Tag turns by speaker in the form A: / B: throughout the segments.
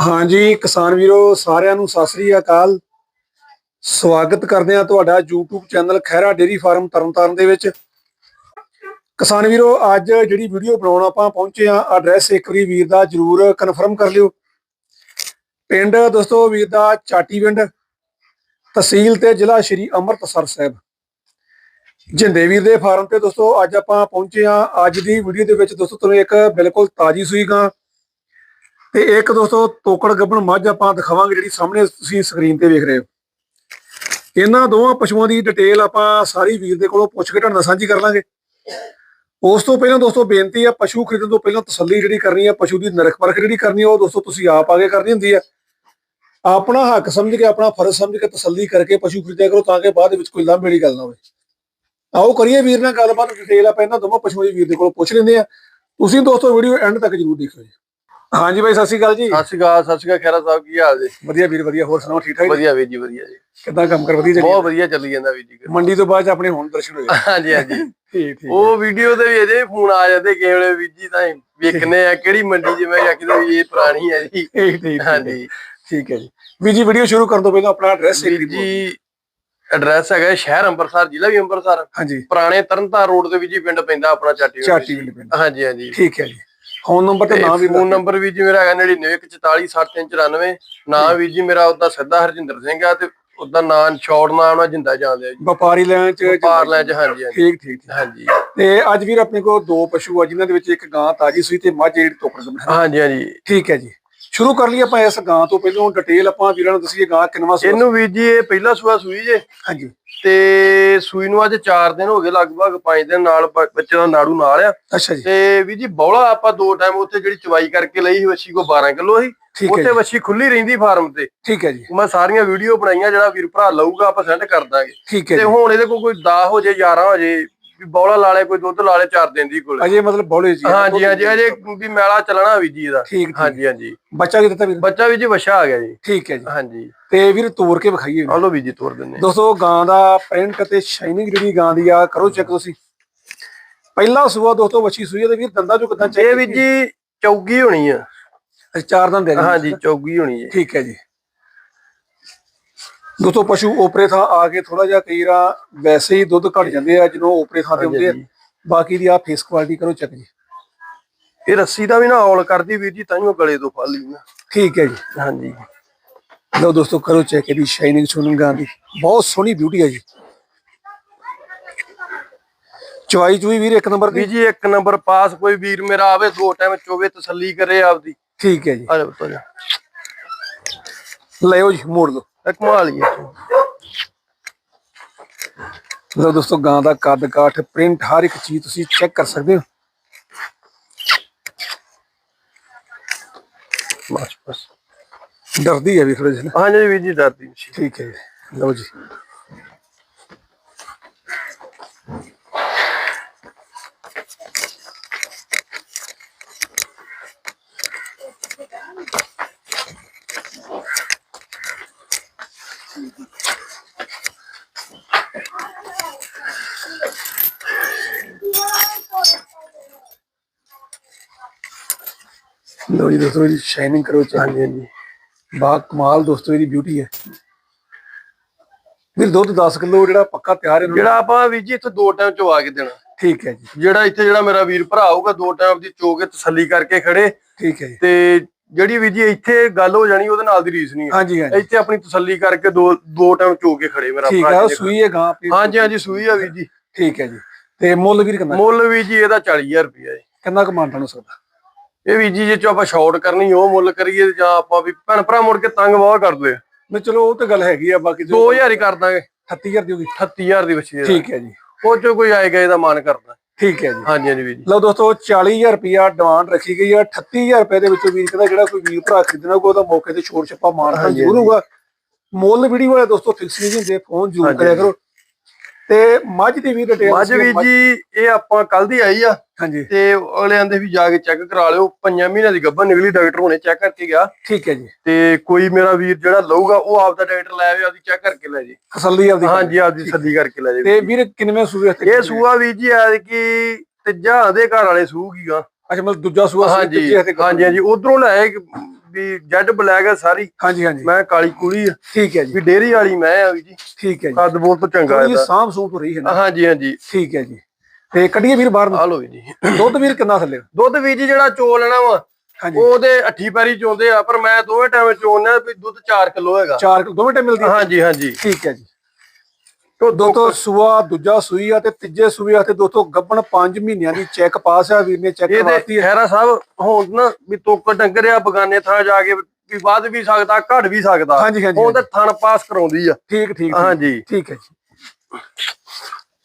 A: ਹਾਂਜੀ, ਕਿਸਾਨ ਵੀਰੋ, ਸਾਰਿਆਂ ਨੂੰ ਸਤਿ ਸ੍ਰੀ ਅਕਾਲ। ਸਵਾਗਤ ਕਰਦੇ ਆ ਤੁਹਾਡਾ YouTube channel Khaira dairy farm Tarntaran ਦੇ ਵਿੱਚ। ਕਿਸਾਨ ਵੀਰੋ, ਅੱਜ ਜਿਹੜੀ ਵੀਡੀਓ ਬਣਾਉਣ ਆਪਾਂ ਪਹੁੰਚੇ ਆ ਐਡਰੈਸ ਇੱਕ ਵਾਰੀ ਵੀਰ ਦਾ ਜਰੂਰ ਕਨਫਰਮ ਕਰ ਲਿਓ। ਪਿੰਡ, ਦੋਸਤੋ, ਵੀਰ ਦਾ ਚਾਟੀ ਪਿੰਡ, ਤਹਿਸੀਲ ਤੇ ਜ਼ਿਲ੍ਹਾ ਸ਼੍ਰੀ ਅੰਮ੍ਰਿਤਸਰ ਸਾਹਿਬ। ਜਿੰਦੇ ਵੀਰ ਦੇ ਫਾਰਮ ਤੇ, ਦੋਸਤੋ, ਅੱਜ ਆਪਾਂ ਪਹੁੰਚੇ ਆ ਅੱਜ ਦੀ ਵੀਡੀਓ ਦੇ ਵਿੱਚ, ਦੋਸਤੋ, ਤੁਹਾਨੂੰ ਇੱਕ ਬਿਲਕੁਲ ਤਾਜੀ ਸੂਈ ਗਾਂ ਤੇ ਇੱਕ ਦੋਸਤੋ, ਤੋਕੜ ਗੱਬਣ ਮੱਝ ਆਪਾਂ ਦਿਖਾਵਾਂਗੇ ਜਿਹੜੀ ਸਾਹਮਣੇ ਤੁਸੀਂ ਸਕਰੀਨ ਤੇ ਵੇਖ ਰਹੇ ਹੋ। ਇਹਨਾਂ ਦੋਵਾਂ ਪਸ਼ੂਆਂ ਦੀ ਡਿਟੇਲ ਆਪਾਂ ਸਾਰੀ ਵੀਰ ਦੇ ਕੋਲੋਂ ਪੁੱਛ ਕੇ ਤੁਹਾਡੇ ਨਾਲ ਸਾਂਝੀ ਕਰ ਲਾਂਗੇ। ਉਸ ਤੋਂ ਪਹਿਲਾਂ ਦੋਸਤੋ, ਬੇਨਤੀ ਆ, ਪਸ਼ੂ ਖਰੀਦਣ ਤੋਂ ਪਹਿਲਾਂ ਤਸੱਲੀ ਜਿਹੜੀ ਕਰਨੀ ਆ, ਪਸ਼ੂ ਦੀ ਨਰਖ ਪਰਖ ਜਿਹੜੀ ਕਰਨੀ ਆ, ਉਹ ਦੋਸਤੋ ਤੁਸੀਂ ਆਪ ਆਗੇ ਕਰਨੀ ਹੁੰਦੀ ਆ। ਆਪਣਾ ਹੱਕ ਸਮਝ ਕੇ, ਆਪਣਾ ਫਰਜ਼ ਸਮਝ ਕੇ ਤਸੱਲੀ ਕਰਕੇ ਪਸ਼ੂ ਖਰੀਦਿਆ ਕਰੋ ਤਾਂ ਕਿ ਬਾਅਦ ਵਿੱਚ ਕੋਈ ਲਾਂਭੇ ਦੀ ਗੱਲ ਨਾ ਹੋਵੇ। ਆਓ ਕਰੀਏ ਵੀਰ ਨਾਲ ਗੱਲਬਾਤ ਡਿਟੇਲ ਆਪਾਂ ਇਹਨਾਂ ਦੋਵਾਂ ਪਸ਼ੂਆਂ ਦੀ ਵੀਰ ਦੇ ਕੋਲੋਂ ਪੁੱਛ ਲੈਂਦੇ ਆ। ਤੁਸੀਂ ਦੋਸਤੋ ਵੀਡੀਓ ਐਂਡ ਤੱਕ ਜਰੂਰ ਦੇਖਿਓ ਜੀ। ਹਾਂਜੀ ਬਾਈ ਸਤਿ ਸ਼੍ਰੀ ਅਕਾਲ ਜੀ।
B: ਸਤਿ ਸ਼੍ਰੀ ਅਕਾਲ ਸਤਿ ਸ਼੍ਰੀ ਅਕਾਲ ਖੈਰਾ ਸਾਹਿਬ ਕੀ ਹਾਲ ਜੀ?
A: ਵਧੀਆ ਵੀਰ ਵਧੀਆ ਹੋਰ ਸੁਣਾਓ ਠੀਕ ਠਾਕ?
B: ਵਧੀਆ ਵੀਰ ਜੀ ਵਧੀਆ ਜੀ।
A: ਕਿੱਦਾਂ ਕੰਮ ਕਰ ਵਧੀਆ ਚੱਲੀ
B: ਬਹੁਤ ਵਧੀਆ ਚੱਲੀ ਜਾਂਦਾ ਵੀਰ ਜੀ।
A: ਮੰਡੀ ਤੋਂ ਬਾਅਦ ਆਪਣੇ ਹੁਣ ਦਰਸ਼ਨ ਹੋਏ।
B: ਹਾਂਜੀ ਹਾਂਜੀ।
A: ਠੀਕ ਠੀਕ।
B: ਉਹ ਵੀਡੀਓ ਤੇ ਵੀ ਅਜੇ ਫੋਨ ਆ ਜਾਂਦੇ ਕਿਸੇ ਵੇਲੇ ਵੀਰ ਜੀ ਤਾਂ ਵੇਖਨੇ ਆ ਕਿਹੜੀ ਮੰਡੀ ਚ ਮੈਂ ਵੀ ਇਹ ਪੁਰਾਣੀ ਹੈ ਜੀ।
A: ਠੀਕ ਠੀਕ
B: ਹਾਂਜੀ।
A: ਠੀਕ ਹੈ ਜੀ। ਵੀ ਜੀ ਵੀਡੀਓ ਸ਼ੁਰੂ ਕਰਨ ਤੋਂ ਪਹਿਲਾਂ ਆਪਣਾ ਐਡਰੈਸ
B: ਵੀਰ ਜੀ ਐਡਰੈਸ ਹੈਗਾ ਸ਼ਹਿਰ ਅੰਮ੍ਰਿਤਸਰ ਜ਼ਿਲ੍ਹਾ ਵੀ ਅੰਮ੍ਰਿਤਸਰ
A: ਹਾਂਜੀ।
B: ਪੁਰਾਣੇ ਤਰਨਤਾਰ ਰੋਡ ਦੇ ਵਿੱਚ ਹੀ ਪਿੰਡ ਪੈਂਦਾ ਆਪਣਾ ਚਾਟੀ
A: ਚਾਟੀ ਪਿੰਡ।
B: ਹਾਂਜੀ ਹਾਂਜੀ।
A: ਠੀਕ ਹੈ ਜੀ। ਫੋਨ ਨੰਬਰ ਤੇ ਨਾਮ ਵੀ
B: ਫੋਨ ਨੰਬਰ ਵੀ ਜੀ ਮੇਰਾ ਹੈਗਾ 9914467394 ਨਾਮ ਵੀ ਜੀ ਮੇਰਾ ਉਹਦਾ ਸਿੱਧਾ ਹਰਜਿੰਦਰ ਸਿੰਘ ਆ ਤੇ ਉਹਦਾ ਨਾਮ ਸ਼ਾਰਟ ਨਾਮ ਆ ਜਿੰਦਾ ਜਾਂਦੇ ਆ ਜੀ।
A: ਵਪਾਰੀ ਲੈਣ ਚ
B: ਪਾਰ ਲੈ ਚ ਹਾਂਜੀ ਹਾਂਜੀ।
A: ਠੀਕ ਠੀਕ।
B: ਹਾਂਜੀ।
A: ਤੇ ਅੱਜ ਵੀਰ ਆਪਣੇ ਕੋਲ ਦੋ ਪਸ਼ੂ ਆ ਜਿਨ੍ਹਾਂ ਦੇ ਵਿੱਚ ਇੱਕ ਗਾਂ ਤਾਜੀ ਸੂਈ ਤੇ ਮੱਝ ਜਿਹੜੀ ਟੋਕਰ
B: ਹਾਂਜੀ ਹਾਂਜੀ।
A: ਠੀਕ ਹੈ ਜੀ। ਸ਼ੁਰੂ ਕਰ ਲਈਏ ਆਪਾਂ ਇਸ ਗਾਂ ਤੋਂ ਪਹਿਲਾਂ ਡਿਟੇਲ ਆਪਾਂ ਵੀਰਾਂ ਨੂੰ ਦੱਸੀਏ ਗਾਂ ਕਿੰਨਵਾ ਸੂਆ।
B: ਇਹਨੂੰ ਵੀਰ ਜੀ ਇਹ ਪਹਿਲਾ ਸੂਆ ਸੂਈ ਜੇ।
A: ਹਾਂਜੀ।
B: ਤੇ ਸੂਈ ਨੂੰ ਅੱਜ 4 ਦਿਨ ਹੋ ਗਏ ਲਗਭਗ 5 ਦਿਨ ਨਾਲ ਬੱਚੇ ਦਾ ਨਾੜੂ ਨਾਲ ਆ।
A: ਅੱਛਾ ਜੀ।
B: ਤੇ ਵੀਰ ਜੀ ਬੌਲਾ ਆਪਾਂ ਦੋ ਟਾਈਮ ਉੱਥੇ ਜਿਹੜੀ ਚਵਾਈ ਕਰਕੇ ਲਈ ਵੱਛੀ ਕੋ 12 ਕਿਲੋ ਸੀ। ਉੱਥੇ ਵੱਛੀ ਖੁੱਲੀ ਰਹਿੰਦੀ ਫਾਰਮ ਤੇ।
A: ਠੀਕ ਹੈ ਜੀ।
B: ਮੈਂ ਸਾਰੀਆਂ ਵੀਡੀਓ ਬਣਾਈਆਂ ਜਿਹੜਾ ਵੀਰ ਭਰਾ ਲਊਗਾ ਆਪਾਂ ਸੈਂਡ ਕਰ ਦਾਂਗੇ।
A: ਠੀਕ ਹੈ
B: ਤੇ ਹੁਣ ਇਹਦੇ ਕੋਲ ਕੋਈ 10 ਹੋ ਜੇ 11 ਹੋ ਜੇ ਵੀ ਬੌਲਾ ਲਾਲੇ ਕੋਈ ਦੁੱਧ ਲਾਲੇ 4 ਦਿਨ ਦੀ ਕੋਲ।
A: ਅਜੇ ਮਤਲਬ ਬੋਲੇ ਜੀ
B: ਹਾਂਜੀ ਹਾਂਜੀ ਅਜੇ ਵੀ ਮੈਲਾ ਚੱਲਣਾ ਵੀਰ ਜੀ ਇਹਦਾ।
A: ਠੀਕ
B: ਹਾਂਜੀ ਹਾਂਜੀ।
A: ਬੱਚਾ ਕੀ ਦਿੱਤਾ ਵੀਰ?
B: ਬੱਚਾ ਵੀ ਜੀ ਵਛਾ ਆ ਗਿਆ ਜੀ।
A: ਠੀਕ ਹੈ ਜੀ।
B: ਹਾਂਜੀ।
A: ਤੇ ਵੀਰ ਤੋੜ ਕੇ ਵਿਖਾਈਏ
B: ਆ ਲਓ ਵੀਰ ਜੀ ਤੋਰ ਦਿੰਦੇ
A: ਦੋਸਤੋ ਗਾਂ ਦਾ ਪ੍ਰਿੰਟ ਤੇ ਸ਼ਾਈਨਿੰਗ ਜਿਹੜੀ ਗਾਂ ਦੀ ਆ ਕਰੋ ਚੈੱਕ ਤੁਸੀਂ। ਪਹਿਲਾ ਸੂਆ ਦੋਸਤੋ ਵੱਛੀ ਸੂਈ ਤੇ ਵੀਰ ਦੰਦਾਂ ਚੋਂ ਕਿਦਾਂ ਚੈੱਕ
B: ਇਹ ਵੀਰ ਜੀ ਚੌਗੀ ਹੋਣੀ ਆ।
A: ਚਾਰ ਦੰਦ ਦੇ ਜੀ।
B: ਹਾਂਜੀ ਚੌਗੀ ਹੋਣੀ ਹੈ
A: ਠੀਕ ਹੈ ਜੀ। ਦੋਸਤੋ ਪਸ਼ੂ ਓਪਰੇ ਥਾਂ ਆ ਕੇ ਥੋੜਾ ਜਿਹਾ ਕਈ ਰਾ ਵੈਸੇ ਹੀ ਦੁੱਧ ਘਟ ਜਾਂਦੇ ਆ ਜਦੋਂ ਓਪਰੇ ਥਾਂ ਤੇ ਹੁੰਦੇ ਆ। ਬਾਕੀ ਦੀ ਆ ਫੇਸ ਕੁਆਲਿਟੀ ਕਰੋ ਚੈੱਕ ਜੀ।
B: ਇਹ ਰੱਸੀ ਦਾ ਵੀ ਨਾ ਔਲ ਕਰਦੀ ਵੀਰ ਜੀ ਤਾਈਓ ਗਲੇ ਤੋਂ ਫੜ ਲਈ ਨਾ।
A: ਠੀਕ ਹੈ ਜੀ।
B: ਹਾਂਜੀ।
A: ਲਓ ਦੋਸਤੋ ਕਰੋ ਚੈੱਕ ਇਹਦੀ ਸ਼ਾਈਨਿੰਗ ਸੁਣਨ ਗਾਂ ਦੀ। ਬਹੁਤ ਸੋਹਣੀ ਬਿਊਟੀ ਹੈ ਜੀ। ਚਵਾਈ ਚੂਈ ਵੀਰ ਇੱਕ ਨੰਬਰ ਦੀ?
B: ਜੀ ਇੱਕ ਨੰਬਰ ਪਾਸ ਕੋਈ ਵੀਰ ਮੇਰਾ ਆਵੇ ਦੋ ਟਾਈਮ ਚੋਵੇ ਤਸੱਲੀ ਕਰੇ ਆਪਦੀ।
A: ਠੀਕ ਹੈ ਜੀ।
B: ਆ ਜਾ
A: ਲਿਓ ਜੀ ਮੋੜ ਲਓ।
B: ਇੱਕ ਮਾਲ ਹੀ
A: ਲਓ ਦੋਸਤੋ ਗਾਂ ਦਾ ਕੱਦ ਕਾਠ ਪ੍ਰਿੰਟ ਹਰ ਇੱਕ ਚੀਜ਼ ਤੁਸੀਂ ਚੈੱਕ ਕਰ ਸਕਦੇ ਹੋ।
B: ਬਸ ਬਸ
A: ਡਰਦੀ ਹੈ ਵੀ ਥੋੜੇ ਜਿਹੇ।
B: ਹਾਂਜੀ ਵੀਰ ਜੀ ਮਸ਼ੀਨ।
A: ਠੀਕ ਹੈ ਲਓ ਜੀ। ਲਓ ਜੀ ਦੋਸਤੋ ਇਹਦੀ ਸ਼ਾਈਨਿੰਗ ਕਰੋ ਚੈੱਕ
B: ਹਾਂਜੀ।
A: ਬਾ ਕਮਾਲ ਦੋਸਤੋ ਇਹਦੀ ਬਿਊਟੀ ਹੈ। ਵੀਰ ਦੁੱਧ 10 ਕਿਲੋ ਜਿਹੜਾ ਪੱਕਾ ਤਿਆਰ ਹੈ
B: ਜਿਹੜਾ ਆਪਾਂ ਵੀਰ ਜੀ ਇੱਥੇ ਦੋ ਟਾਈਮ ਚਵਾ ਕੇ ਦੇਣਾ।
A: ਠੀਕ ਹੈ ਜੀ।
B: ਜਿਹੜਾ ਇੱਥੇ ਜਿਹੜਾ ਮੇਰਾ ਵੀਰ ਭਰਾ ਆਊਗਾ ਦੋ ਟਾਈਮ ਦੀ ਚੋ ਕੇ ਤਸੱਲੀ ਕਰਕੇ ਖੜੇ।
A: ਠੀਕ ਹੈ ਜੀ।
B: ਤੇ ਜਿਹੜੀ ਵੀਰ ਜੀ ਇੱਥੇ ਗੱਲ ਹੋ ਜਾਣੀ ਉਹਦੇ ਨਾਲ ਦੀ ਰੀਸ ਨਹੀਂ ਹੈ।
A: ਹਾਂਜੀ ਹਾਂਜੀ।
B: ਇੱਥੇ ਆਪਣੀ ਤਸੱਲੀ ਕਰਕੇ ਦੋ ਦੋ ਟਾਈਮ ਚੋ ਕੇ ਖੜੇ ਮੇਰਾ
A: ਠੀਕ ਹੈ। ਸੂਈ ਹੈ ਗਾਂ ਆਪਣੀ।
B: ਹਾਂਜੀ ਹਾਂਜੀ ਸੂਈ ਆ ਵੀਰ ਜੀ।
A: ਠੀਕ ਹੈ ਜੀ। ਤੇ ਮੁੱਲ ਵੀਰ ਕਿੰਨਾ?
B: ਮੁੱਲ ਵੀ ਜੀ ਇਹਦਾ 40000 ਰੁਪਇਆ ਜੀ।
A: ਕਿੰਨਾ ਕੁ ਮਾਨਤਾ ਨੂੰ ਸਕਦਾ?
B: ਇਹ ਵੀ ਜੀ ਜੇ ਚ ਆਪਾਂ ਸ਼ਾਰਟ ਕਰਨੀ ਉਹ ਮੁੱਲ ਕਰੀਏ ਜਾਂ ਆਪਾਂ ਵੀ ਭੈਣ ਭਰਾ ਮੁੜ ਕੇ ਤੰਗ ਬਹੁਤ ਕਰਦੇ ਆ
A: ਨਹੀਂ ਚਲੋ ਉਹ ਤੇ ਗੱਲ ਹੈਗੀ ਆ ਬਾਕੀ ਜੋ
B: 2000 ਹੀ ਕਰ ਦਾਂਗੇ।
A: 38000 ਦੀ ਹੋਗੀ
B: 38000 ਦੀ ਬੱਚੀ
A: ਠੀਕ ਹੈ ਜੀ।
B: ਉਹ ਚੋਂ ਕੋਈ ਆਏਗਾ ਇਹਦਾ ਮਾਨ ਕਰਦਾ।
A: ਠੀਕ ਹੈ ਜੀ।
B: ਹਾਂਜੀ ਹਾਂਜੀ ਵੀਰ ਜੀ।
A: ਲਓ ਦੋਸਤੋ 40000 ਰੁਪਿਆ ਡਿਮਾਂਡ ਰੱਖੀ ਗਈ ਆ 38000 ਰੁਪਏ ਦੇ ਵਿੱਚੋਂ ਵੀਰ ਕਹਿੰਦਾ ਜਿਹੜਾ ਕੋਈ ਵੀਰ ਭਰਾ ਖਰੀਦਣਾ ਕੋਈ ਉਹਦਾ ਮੌਕੇ ਤੇ ਛੋੜ ਛੱਪਾ ਮਾਰਦਾ ਜ਼ਰੂਰ ਹੋਊਗਾ। ਮੁੱਲ ਵੀਡੀਓ ਵਾਲੇ ਦੋਸਤੋ ਫਿਕਸ ਨਹੀਂ ਹੁੰਦੇ ਫੋਨ ਜ਼ਰੂਰ ਕਰਿਆ ਕਰੋ। ਤੇ ਮੱਝ ਦੀ ਵੀ ਡਿਟੇਲ
B: ਮੱਝ ਵੀਰ ਜੀ ਇਹ ਆਪਾਂ ਕੱਲ ਦੀ ਆਈ ਆ
A: ਹਾਂਜੀ।
B: ਤੇ ਅਗਲੇ ਆਂਦੇ ਵੀ ਜਾ ਕੇ ਚੈੱਕ ਕਰਾ ਲਿਓ। ਪੰਜਾਂ ਮਹੀਨਿਆਂ ਦੀ ਗੱਭਾ ਨਿਕਲੀ ਡਾਕਟਰ ਹੁਣੇ ਚੈੱਕ ਕਰਕੇ ਗਿਆ।
A: ਠੀਕ ਹੈ ਜੀ।
B: ਤੇ ਕੋਈ ਮੇਰਾ ਵੀਰ ਜਿਹੜਾ ਲਊਗਾ ਉਹ ਆਪਦਾ ਡਾਕਟਰ ਲੈ ਆਵੇ ਆਪਦੀ ਚੈੱਕ ਕਰਕੇ ਲੈ ਜੇ।
A: ਤਸੱਲੀ ਆਪਦੀ
B: ਹਾਂਜੀ ਆਪਦੀ ਸੱਦੀ ਕਰਕੇ ਲੈ ਜੇ।
A: ਤੇ ਵੀਰ ਕਿੰਨਵੇਂ ਸੂਏ ਤੇ
B: ਇਹ ਸੂਆ ਵੀਰ ਜੀ ਐ ਕਿ ਤੀਜਾ ਦੇ ਘਰ ਵਾਲੇ ਸੂਗੀਗਾ
A: ਅੱਛਾ ਮਤਲਬ ਦੂਜਾ ਸੂਆ
B: ਹਾਂਜੀ ਹਾਂਜੀ ਉਧਰੋਂ ਲੈ ਵੀ ਜੈਡ ਬਲੈਕ ਆ ਸਾਰੀ।
A: ਹਾਂਜੀ ਹਾਂਜੀ।
B: ਮੈਂ ਕਾਲੀ ਕੁੜੀ ਆ।
A: ਠੀਕ ਹੈ ਜੀ।
B: ਵੀ ਡੇਰੀ ਵਾਲੀ ਮੈਂ ਆ ਵੀ ਜੀ।
A: ਠੀਕ ਹੈ ਜੀ।
B: ਕੱਦ ਬੋਲ ਤੋਂ ਚੰਗਾ
A: ਥੋੜੀ
B: ਇਹਦਾ।
A: ਸਾਂਭ ਸੂਪ ਰਹੀ ਹੈ ਨਾ।
B: ਹਾਂਜੀ ਹਾਂਜੀ।
A: ਠੀਕ ਹੈ ਜੀ। ਤੇ ਕੱਢੀਏ ਵੀਰ ਬਾਹਰ ਨੂੰ।
B: ਆ ਲੋ ਜੀ।
A: ਦੁੱਧ ਵੀਰ ਕਿੰਨਾ ਥੱਲੇ?
B: ਦੁੱਧ ਵੀ ਜੀ ਜਿਹੜਾ ਚੋ ਲੈਣਾ ਵਾ
A: ਹਾਂਜੀ।
B: ਉਹਦੇ ਅੱਠੀ ਪੈਰੀ ਚੋਂਦੇ ਆ ਪਰ ਮੈਂ ਦੋਵੇਂ ਟਾਈਮ ਚੋਣਿਆ ਵੀ ਦੁੱਧ 4 ਕਿਲੋ ਹੈਗਾ।
A: 4 ਕਿਲੋ ਦੋਵੇਂ ਟਾਈਮ ਮਿਲਦੀ ਹੈ?
B: ਹਾਂਜੀ ਹਾਂਜੀ।
A: ਠੀਕ ਹੈ ਜੀ। ਦੋਸਤੋ ਸੂਆ ਦੂਜਾ ਸੂਈ ਆ ਤੇ ਤੀਜੇ ਸੂਈ ਆ ਤੇ ਦੋਸਤੋ ਗੱਬਣ 5 ਮਹੀਨਿਆਂ ਦੀ ਚੈੱਕ ਪਾਸ ਆ ਵੀਰ ਨੇ ਚੈੱਕ ਕਰਵਾਤੀ ਹੈ
B: ਖੈਰਾ ਸਾਹਿਬ ਹੁਣ ਨਾ ਵੀ ਤੋਕ ਡੰਗਰ ਆ ਬਗਾਨੇ ਥਾਂ ਜਾ ਕੇ ਵੀ ਵੱਧ ਵੀ ਸਕਦਾ ਘਟ ਵੀ ਸਕਦਾ
A: ਹਾਂਜੀ, ਹਾਂਜੀ,
B: ਤੇ ਥਣ ਪਾਸ ਕਰਾਉਂਦੀ ਆ।
A: ਠੀਕ ਠੀਕ।
B: ਹਾਂਜੀ।
A: ਠੀਕ ਹੈ ਜੀ।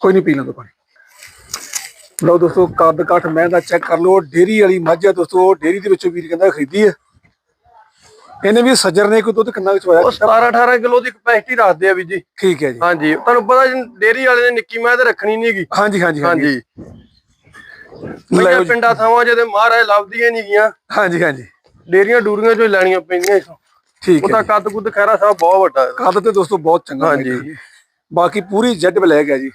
A: ਕੋਈ ਨਹੀਂ ਪੀ ਲੈਂਦਾ ਪਾਣੀ। ਲਓ ਦੋਸਤੋ ਕੱਦ ਕੱਠ ਮੈਂ ਦਾ ਚੈੱਕ ਕਰ ਲਓ ਡੇਰੀ ਵਾਲੀ ਮੱਝ ਆ ਦੋਸਤੋ ਡੇਰੀ ਦੇ ਵਿੱਚੋਂ ਵੀਰ ਕਹਿੰਦਾ ਖਰੀਦੀ ਹੈ ਇਹਨੇ ਵੀ ਸੱਜਰ ਨੇ ਕੋਈ ਦੁੱਧ ਕਿੰਨਾ ਕੁ ਚਵਾਇਆ?
B: ਉਹ 17 18 ਕਿਲੋ ਦੀ ਕਪੈਸਿਟੀ ਰੱਖਦੇ ਆ ਵੀ ਜੀ।
A: ਠੀਕ ਹੈ ਜੀ।
B: ਹਾਂਜੀ ਤੁਹਾਨੂੰ ਪਤਾ ਜੀ ਡੇਰੀ ਵਾਲੇ ਨੇ ਨਿੱਕੀ ਮੈਂ ਤੇ ਰੱਖਣੀ ਨਹੀਂਗੀ
A: ਹਾਂਜੀ ਹਾਂਜੀ ਹਾਂਜੀ।
B: ਹਾਂਜੀ।
A: ਜੀ।
B: ਪਿੰਡਾਂ ਥਾਵਾਂ ਜਿਹਦੇ ਮਹਾਰਾਜ ਲੱਭਦੀਆਂ ਨਹੀਂ ਗੀਆਂ।
A: ਹਾਂਜੀ ਹਾਂਜੀ।
B: ਡੇਰੀਆਂ ਡੂਰੀਆਂ ਚੋਂ ਲੈਣੀਆਂ ਪੈਂਦੀਆਂ ਇੱਥੋਂ।
A: ਠੀਕ
B: ਉਹਦਾ
A: ਹੈ
B: ਕੱਦ ਕੁੱਦ ਖੈਰਾ ਸਾਹਿਬ ਬਹੁਤ ਵੱਡਾ ਹੈ।
A: ਕੱਦ ਤੇ ਦੋਸਤੋ ਬਹੁਤ ਚੰਗਾ
B: ਹਾਂਜੀ।
A: ਹੈ। ਜੀ। ਬਾਕੀ ਪੂਰੀ ਜੈਡ ਬਲੈਕ ਹੈ ਜੀ।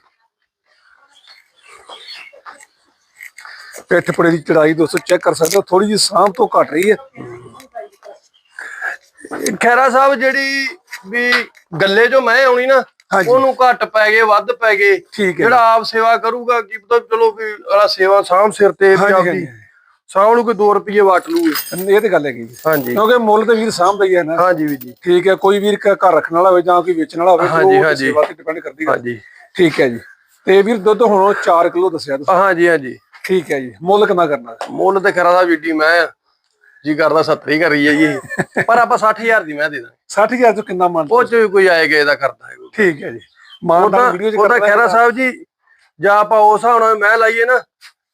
A: ਪਿੱਠ ਪੜੇ ਦੀ ਚੜਾਈ ਦੋਸਤੋ ਚੈੱਕ ਕਰ ਸਕਦੇ ਹੋ ਥੋੜੀ ਜਿਹੀ ਸਾਂਭ ਤੋਂ ਘਟ ਰਹੀ ਹੈ।
B: ਖੈਰਾ ਸਾਹਿਬ ਜਿਹੜੀ ਵੀ ਗੱਲੇ ਜੋ ਮੈਂ ਆਉਣੀ ਨਾ। ਉਹਨੂੰ ਘੱਟ ਪੈ ਗਏ ਵੱਧ ਪੈ ਗਏ। ਜਿਹੜਾ ਆਪ ਸੇਵਾ ਕਰੂਗਾ ਕੀ ਪਤਾ ਚਲੋ ਵੀ ਅਲਾ ਸੇਵਾ ਸਾਂਭ ਸਿਰ ਤੇ ਆਪਦੀ। ਸਾਂਭ ਨੂੰ ਕੋਈ 2 ਰੁਪਏ ਵਟ ਲੂਗੇ
A: ਇਹ। ਤੇ ਗੱਲ ਹੈਗੀ
B: ਹਾਂਜੀ।
A: ਕਿਉਂਕਿ ਮੁੱਲ ਤੇ ਵੀਰ ਸਾਂਭਦਾ ਹੀ ਹੈ ਨਾ।
B: ਹਾਂਜੀ ਵੀ ਜੀ।
A: ਠੀਕ ਹੈ ਕੋਈ ਵੀਰ ਘਰ ਰੱਖਣ ਵਾਲਾ ਹੋਵੇ ਜਾਂ ਕੋਈ ਵੇਚਣ ਵਾਲਾ ਹੋਵੇ
B: ਹਾਂਜੀ, ਹਾਂਜੀ।
A: ਸੇਵਾ ਤੇ ਡਿਪੈਂਡ ਕਰਦੀ ਹੈ।
B: ਹਾਂਜੀ।
A: ਠੀਕ ਹੈ ਜੀ। ਤੇ ਵੀਰ ਦੁੱਧ ਹੁਣ 4 ਕਿਲੋ ਦੱਸਿਆ ਤੁਸੀਂ।
B: ਹਾਂਜੀ ਹਾਂਜੀ।
A: ਠੀਕ ਹੈ ਜੀ। ਮੁੱਲ ਕਿੰਨਾ ਕਰਨਾ?
B: ਮੁੱਲ ਤੇ ਖੈਰਾ ਸਾਹਿਬ ਵੀਡੀ ਮੈਂ। ਜੀ ਕਰਦਾ 70 ਹੀ ਕਰੀ ਜਾਈਏ। ਪਰ ਆਪਾਂ 60000 ਦੀ ਮੈਂ ਦੇ ਦਾਂਗੇ।
A: 60000 ਤੋਂ ਕਿੰਨਾ ਮੰਨ
B: ਉਹ ਚ ਕੋਈ ਆਏਗਾ ਇਹਦਾ ਕਰਦਾ ਹੈ
A: ਠੀਕ ਹੈ ਜੀ। ਮਾਨ
B: ਉਹਦਾ
A: ਦਾ ਵੀਡੀਓ ਚ
B: ਉਹਦਾ
A: ਕਰਨਾ
B: ਖੈਰਾ। ਸਾਹਿਬ ਜੀ ਜਾਂ ਆਪਾਂ ਉਸ ਹਿਸਾਬ ਨਾਲ ਮੈਂ ਲਾਈਏ ਨਾ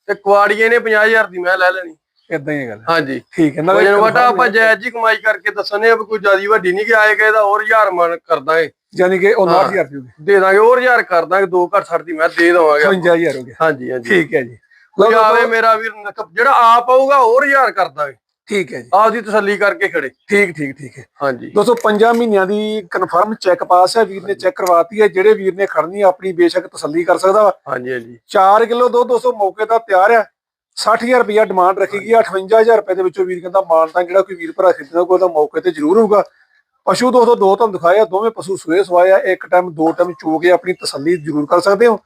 B: ਤੇ ਕੁਆੜੀਏ ਨੇ 50000 ਦੀ ਮੈਂ ਲੈ ਲੈਣੀ।
A: ਏਦਾਂ ਹੀ ਗੱਲ।
B: ਹਾਂਜੀ।
A: ਠੀਕ ਹੈ
B: ਵਜਨ ਵਟਾ ਆਪਾਂ ਜਾਇਜ਼ ਜੀ ਕਮਾਈ ਕਰਕੇ ਦੱਸਣੇ ਆ ਕੋਈ ਜਿਆਦੀ ਵੱਡੀ ਨਹੀਂ ਕਿ ਆਏਗਾ ਇਹਦਾ ਹੋਰ ਹਜ਼ਾਰ ਮਨ ਕਰ ਦਾਂਗੇ।
A: ਯਾਨੀ ਕਿ ਉਹ 9000 ਦੀ ਹੋ ਗਈ।
B: ਦੇ ਦਾਂਗੇ ਹੋਰ ਹਜ਼ਾਰ ਕਰ ਦਾਂਗੇ ਦੋ ਘੱਟ ਛੱਡ ਦੀ ਮੈਂ ਦੇ ਦਵਾਂਗੇ।
A: 55000 ਹੋ ਗਿਆ।
B: ਹਾਂਜੀ ਹਾਂਜੀ।
A: ਠੀਕ ਹੈ ਜੀ।
B: ਕੋਈ ਆਵੇ ਮੇਰਾ ਵੀਰ ਜਿਹੜਾ ਆਪ ਆਊਗਾ ਹੋਰ ਹਜ਼ਾਰ ਕਰ ਦਾਂਗੇ।
A: ਠੀਕ ਹੈ ਜੀ।
B: ਆਪਦੀ ਤਸੱਲੀ ਕਰਕੇ ਖੜੇ।
A: ਠੀਕ ਠੀਕ ਠੀਕ ਹੈ।
B: ਹਾਂਜੀ।
A: ਦੋਸਤੋ ਪੰਜਾਂ ਮਹੀਨਿਆਂ ਦੀ ਕਨਫਰਮ ਚੈੱਕ ਪਾਸ ਹੈ ਵੀਰ ਨੇ ਚੈੱਕ ਕਰਵਾਤੀ ਹੈ। ਜਿਹੜੇ ਵੀਰ ਨੇ ਖੜਨੀ ਆਪਣੀ ਬੇਸ਼ੱਕ ਤਸੱਲੀ ਕਰ ਸਕਦਾ ਵਾ।
B: ਹਾਂਜੀ ਹਾਂਜੀ।
A: 4 ਕਿਲੋ ਦੁੱਧ ਦੋਸਤੋ ਮੌਕੇ ਦਾ ਤਿਆਰ ਹੈ। 60000 ਰੁਪਇਆ ਡਿਮਾਂਡ ਰੱਖੀ ਗਈ ਹੈ। 58000 ਰੁਪਏ ਦੇ ਵਿੱਚੋਂ ਵੀਰ ਕਹਿੰਦਾ ਮਾਨਤਾ ਜਿਹੜਾ ਕੋਈ ਵੀਰ ਭਰਾ ਖਰੀਦਣਾ ਕੋਈ ਉਹਦਾ ਮੌਕੇ ਤੇ ਜ਼ਰੂਰ ਹੋਊਗਾ। ਪਸ਼ੂ ਦੋਸਤੋ ਦੋ ਤੁਹਾਨੂੰ ਦਿਖਾਏ ਆ। ਦੋਵੇਂ ਪਸ਼ੂ ਸੂਏ ਸਵਾਏ ਆ। ਇੱਕ ਟਾਈਮ ਦੋ ਟਾਈਮ ਚੋ ਕੇ ਆਪਣੀ ਤਸੱਲੀ ਜ਼ਰੂਰ ਕਰ ਸਕਦੇ ਹੋ।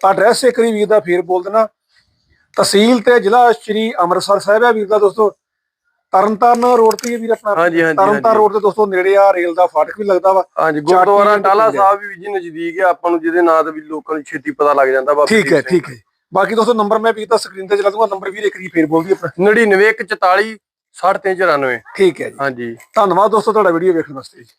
A: ਐਡਰੈਸ ਇੱਕ ਵਾਰੀ ਵੀਰ ਦਾ ਫੇਰ ਬੋਲ ਦੇਣਾ। ਤਹਿਸੀਲ ਤੇ ਜ਼ਿਲ੍ਹਾ ਸ਼੍ਰੀ ਅੰਮ੍ਰਿਤਸਰ ਸਾਹਿਬ ਹੈ ਵੀਰ ਦਾ ਦੋਸਤੋ। ਤਰਨਤਾਰਨ ਰੋਡ ਤੇ ਵੀਰ ਆਪਣਾ।
B: ਹਾਂਜੀ ਹਾਂਜੀ
A: ਤਰਨਤਾਰਨ ਰੋਡ ਤੇ ਦੋਸਤੋ ਨੇੜੇ ਆ ਰੇਲ ਦਾ ਫਾਟਕ ਵੀ ਲੱਗਦਾ ਵਾ।
B: ਹਾਂਜੀ ਗੁਰਦੁਆਰਾ ਟਾਲਾ। ਸਾਹਿਬ ਵੀ ਜੀ ਨਜ਼ਦੀਕ ਹੈ ਆਪਾਂ ਨੂੰ ਜਿਹਦੇ ਨਾਂ ਤੇ ਵੀ ਲੋਕਾਂ ਨੂੰ ਛੇਤੀ ਪਤਾ ਲੱਗ ਜਾਂਦਾ ਬਾਬਾ
A: ਠੀਕ ਹੈ ਠੀਕ ਹੈ। ਬਾਕੀ ਦੋਸਤੋ ਨੰਬਰ ਮੈਂ ਵੀਰ ਦਾ ਸਕਰੀਨ ਤੇ ਚਲਾ ਦੂੰਗਾ ਨੰਬਰ ਵੀਰ ਇੱਕ ਵਾਰੀ ਫੇਰ ਬੋਲ ਦੀ ਆਪਣਾ।
B: 99 144 6394
A: ਠੀਕ ਹੈ ਜੀ।
B: ਹਾਂਜੀ।
A: ਧੰਨਵਾਦ ਦੋਸਤੋ ਤੁਹਾਡਾ ਵੀਡੀਓ ਵੇਖਣ ਵਾਸਤੇ ਜੀ।